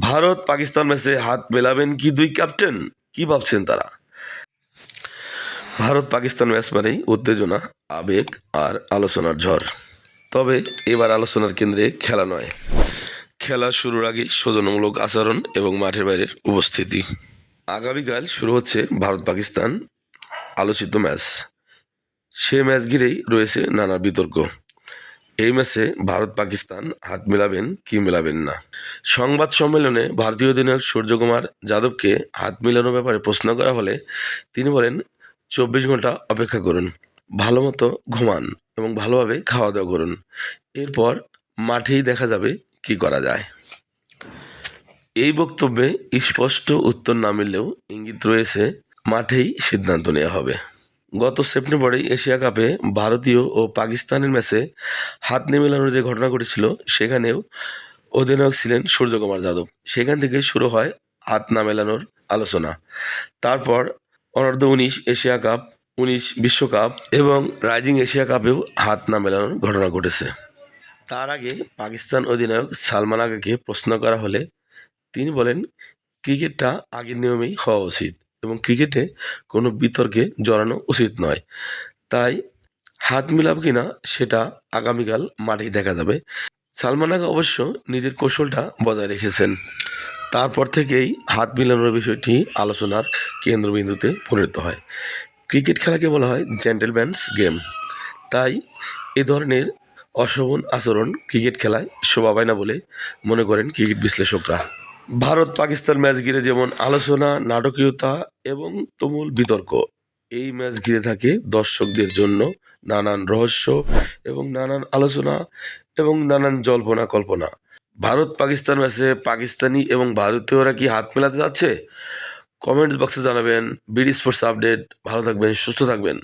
ভারত পাকিস্তান ম্যাচে হাত মেলাবেন কি দুই ক্যাপ্টেন? কি ভাবছেন তারা? ভারত পাকিস্তান ম্যাচ মানেই উত্তেজনা, আবেগ আর আলোচনার ঝড়। তবে এবার আলোচনার কেন্দ্রে খেলা নয়। খেলা শুরুর আগে সৌজন্যমূলক আচরণ এবং মাঠের বাইরের উপস্থিতি। আগামীকাল শুরু হচ্ছে ভারত পাকিস্তান আলোচিত ম্যাচ। সে ম্যাচ ঘিরেই রয়েছে নানা বিতর্ক। এই ম্যাচে ভারত পাকিস্তান হাত মেলাবেন কি মেলাবেন না। সংবাদ সম্মেলনে ভারতীয় অধিনায়ক সূর্যকুমার যাদবকে হাত মেলানোর ব্যাপারে প্রশ্ন করা হলে তিনি বলেন, চব্বিশ ঘণ্টা অপেক্ষা করুন, ভালো মতো ঘুমান এবং ভালোভাবে খাওয়া দাওয়া করুন। এরপর মাঠেই দেখা যাবে কি করা যায়। এই বক্তব্যে স্পষ্ট উত্তর না মিললেও ইঙ্গিত রয়েছে, মাঠেই সিদ্ধান্ত নেওয়া হবে। গত সেপ্টেম্বরে এশিয়া কাপে ভারতীয় ও পাকিস্তানের ম্যাচে হাত নিমেলানোর যে ঘটনা ঘটেছিল, সেখানেও অধিনায়ক ছিলেন সূর্যকুমার যাদব। সেখান থেকে শুরু হয় হাত না মেলানোর আলোচনা। তারপর অনূর্ধ্ব উনিশ এশিয়া কাপ, উনিশ বিশ্বকাপ এবং রাইজিং এশিয়া কাপেও হাত না মেলানোর ঘটনা ঘটেছে। তার আগে পাকিস্তান অধিনায়ক সালমান আগাকে প্রশ্ন করা হলে তিনি বলেন, ক্রিকেটটা আগের নিয়মেই হওয়া উচিত। এবং ক্রিকেটে কোনো বিতর্কে জড়ানো উচিত নয়। তাই হাত মিলাব কিনা সেটা আগামীকাল মাঠেই দেখা যাবে। সালমান আগা অবশ্য নিজের কৌশলটা বজায় রেখেছেন। তারপর থেকেই হাত মিলানোর বিষয়টি আলোচনার কেন্দ্রবিন্দুতে পরিণত হয়। ক্রিকেট খেলাকে বলা হয় জেন্টেলম্যানস গেম তাই এ ধরনের অশোভন আচরণ ক্রিকেট খেলায় শোভা পায় না বলে মনে করেন ক্রিকেট বিশ্লেষকরা। ভারত পাকিস্তান ম্যাচ ঘিরে যেমন আলোচনা, নাটকীয়তা এবং তুমুল বিতর্ক, এই ম্যাচ ঘিরে থাকে দর্শকদের জন্য নানান রহস্য এবং নানান আলোচনা এবং নানান জল্পনা কল্পনা। ভারত পাকিস্তান ম্যাচে পাকিস্তানি এবং ভারতীয়রা কি হাত মেলাতে যাচ্ছে? কমেন্টস বক্সে জানাবেন। BD sports update. ভালো থাকবেন, সুস্থ থাকবেন।